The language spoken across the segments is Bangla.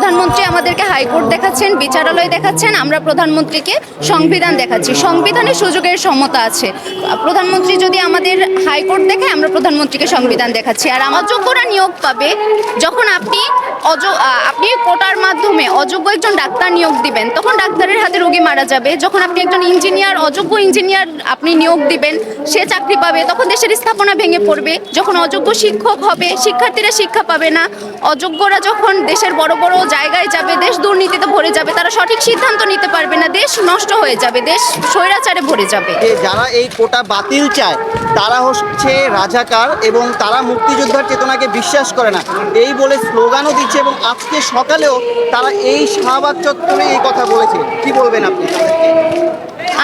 প্রধানমন্ত্রী আমাদেরকে হাইকোর্ট দেখাচ্ছেন, বিচারালয় দেখাচ্ছেন, আমরা প্রধানমন্ত্রীকে সংবিধান দেখাচ্ছি। সংবিধানে সুযোগের সমতা আছে। প্রধানমন্ত্রী যদি আমাদের হাইকোর্ট দেখে, আমরা প্রধানমন্ত্রীকে সংবিধান দেখাচ্ছি। আর আমার যোগ্যরা নিয়োগ পাবে যখন আপনি অজ আপনি কোটার মাধ্যমে অযোগ্য একজন ডাক্তার নিয়োগ দিবেন, তখন ডাক্তারের হাতে রোগী মারা যাবে। যখন আপনি একজন ইঞ্জিনিয়ার, অযোগ্য ইঞ্জিনিয়ার আপনি নিয়োগ দিবেন, সে চাকরি পাবে, তখন দেশের স্থাপনা ভেঙে পড়বে। যখন অযোগ্য শিক্ষক হবে, শিক্ষার্থীরা শিক্ষা পাবে না, অযোগ্যরা যখন দেশের বড় বড় জায়গায় যাবে দেশ দুর্নীতিতে ভরে যাবে, তারা সঠিক সিদ্ধান্ত নিতে পারবে না, দেশ নষ্ট হয়ে যাবে, দেশ স্বৈরাচারে ভরে যাবে। যারা এই কোটা বাতিল চায়, তারা হচ্ছে রাজাকার এবং তারা মুক্তিযোদ্ধার চেতনাকে বিশ্বাস করে না। এই বলে স্লোগানও দিচ্ছে এবং আজকে সকালেও তারা এই শাহবাগ চত্বরে এই কথা বলেছে। কি বলবেন আপনি?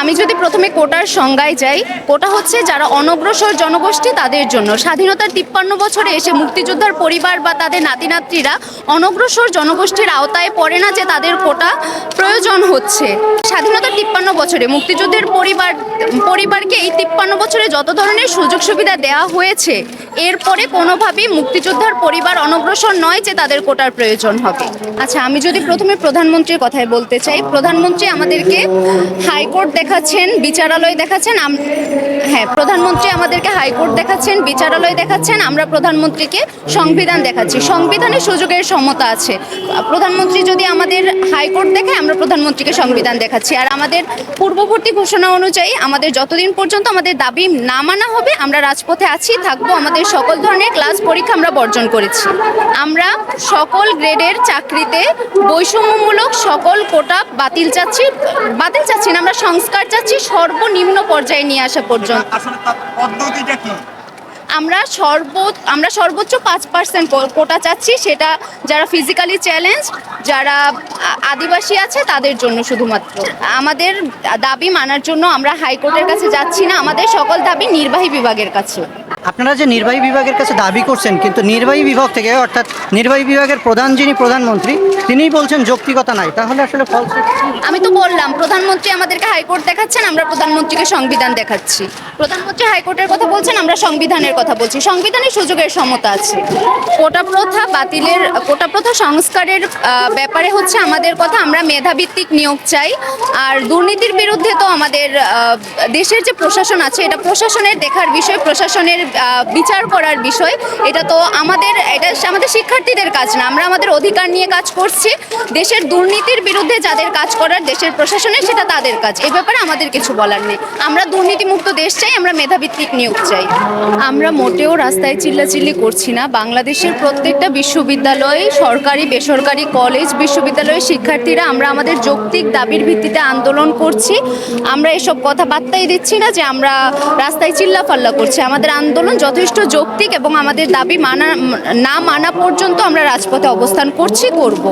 আমি যদি প্রথমে কোটার সংজ্ঞায় যাই, কোটা হচ্ছে যারা অনগ্রসর জনগোষ্ঠী তাদের জন্য। স্বাধীনতার তিপ্পান্ন বছরে এসে মুক্তিযোদ্ধার পরিবার বা তাদের নাতি নাতনিরা অনগ্রসর জনগোষ্ঠীর আওতায় পড়ে না যে তাদের কোটা প্রয়োজন হচ্ছে। স্বাধীনতার তিপ্পান্ন বছরে মুক্তিযুদ্ধের পরিবার, পরিবারকে এই তিপ্পান্ন বছরে যত ধরনের সুযোগ সুবিধা দেওয়া হয়েছে, এরপরে কোনোভাবেই মুক্তিযোদ্ধার পরিবার অনগ্রসর নয় যে তাদের কোটার প্রয়োজন হবে। আচ্ছা আমি যদি প্রথমে প্রধানমন্ত্রীর কথায় বলতে চাই, প্রধানমন্ত্রী আমাদেরকে হাইকোর্ট দেখাচ্ছেন, বিচারালয় দেখাচ্ছেন হ্যাঁ প্রধানমন্ত্রী আমাদেরকে হাইকোর্ট দেখাচ্ছেন, বিচারালয় দেখাচ্ছেন, আমরা প্রধানমন্ত্রীকে সংবিধান দেখাচ্ছি। সংবিধানে সুযোগের সমতা আছে। প্রধানমন্ত্রী যদি আমাদের হাইকোর্ট দেখে, আমরা প্রধানমন্ত্রীকে সংবিধান দেখাচ্ছি। আর আমাদের পূর্ববর্তী ঘোষণা অনুযায়ী, আমাদের যতদিন পর্যন্ত আমাদের দাবি না মানা হবে, আমরা রাজপথে আছি, থাকব আমাদের সকল ধরনের ক্লাস পরীক্ষা আমরা বর্জন করেছি। আমরা সকল গ্রেডের চাকরিতে বৈষম্যমূলক সকল কোটা বাতিল চাচ্ছি বাতিল চাচ্ছি না, আমরা সংস্কার চাচ্ছি সর্বনিম্ন পর্যায়ে নিয়ে আসা পর্যন্ত। আমরা সর্ব আমরা সর্বোচ্চ পাঁচ পার্সেন্ট কোটা চাচ্ছি সেটা যারা ফিজিক্যালি চ্যালেঞ্জ যারা আদিবাসী আছে তাদের জন্য শুধুমাত্র। আমাদের দাবি মানার জন্য আমরা হাইকোর্টের কাছে যাচ্ছি না আমাদের সকল দাবি নির্বাহী বিভাগের কাছে। আপনারা যে নির্বাহী বিভাগের কাছে দাবি করছেন, কিন্তু নির্বাহী বিভাগ থেকে, অর্থাৎ নির্বাহী বিভাগের প্রধান যিনি প্রধানমন্ত্রী, তিনিই বলছেন যৌক্তিকতা নাই। তাহলে আসলে ফলস আমি তো বললাম, প্রধানমন্ত্রী আমাদেরকে হাইকোর্ট দেখাচ্ছেন, আমরা প্রধানমন্ত্রীকে সংবিধান দেখাচ্ছি। প্রধানমন্ত্রী হাইকোর্টের কথা বলছেন, আমরা সংবিধানের কথা বলছি। সংবিধানে সুযোগের সমতা আছে। কোটা প্রথা বাতিলের, কোটা প্রথা সংস্কারের ব্যাপারে হচ্ছে আমাদের কথা, আমরা মেধাভিত্তিক নিয়োগ চাই। আর দুর্নীতির বিরুদ্ধে তো আমাদের দেশের যে প্রশাসন আছে, এটা প্রশাসনের দেখার বিষয়, প্রশাসনের বিচার করার বিষয়। এটা তো আমাদের, এটা আমাদের শিক্ষার্থীদের কাজ না, আমরা আমাদের অধিকার নিয়ে কাজ করছি। দেশের দুর্নীতির বিরুদ্ধে যাদের কাজ করার দেশের প্রশাসনের, সেটা তাদের কাজ। এ ব্যাপারে আমাদের কিছু বলার নেই। আমরা দুর্নীতিমুক্ত দেশ চাই, আমরা মেধাভিত্তিক নিয়োগ চাই। আমরা মোটেও রাস্তায় চিল্লাচিল্লি করছি না। বাংলাদেশের প্রত্যেকটা বিশ্ববিদ্যালয়ে, সরকারি, বেসরকারি কলেজ, বিশ্ববিদ্যালয়ের শিক্ষার্থীরা আমরা আমাদের যৌক্তিক দাবির ভিত্তিতে আন্দোলন করছি। আমরা এসব কথাবার্তাই দিচ্ছি না যে আমরা রাস্তায় চিল্লাফাল্লা করছি। আমাদের আন্দোলন যথেষ্ট যৌক্তিক এবং আমাদের দাবি মানা, না মানা পর্যন্ত আমরা রাজপথে অবস্থান করছি, করব।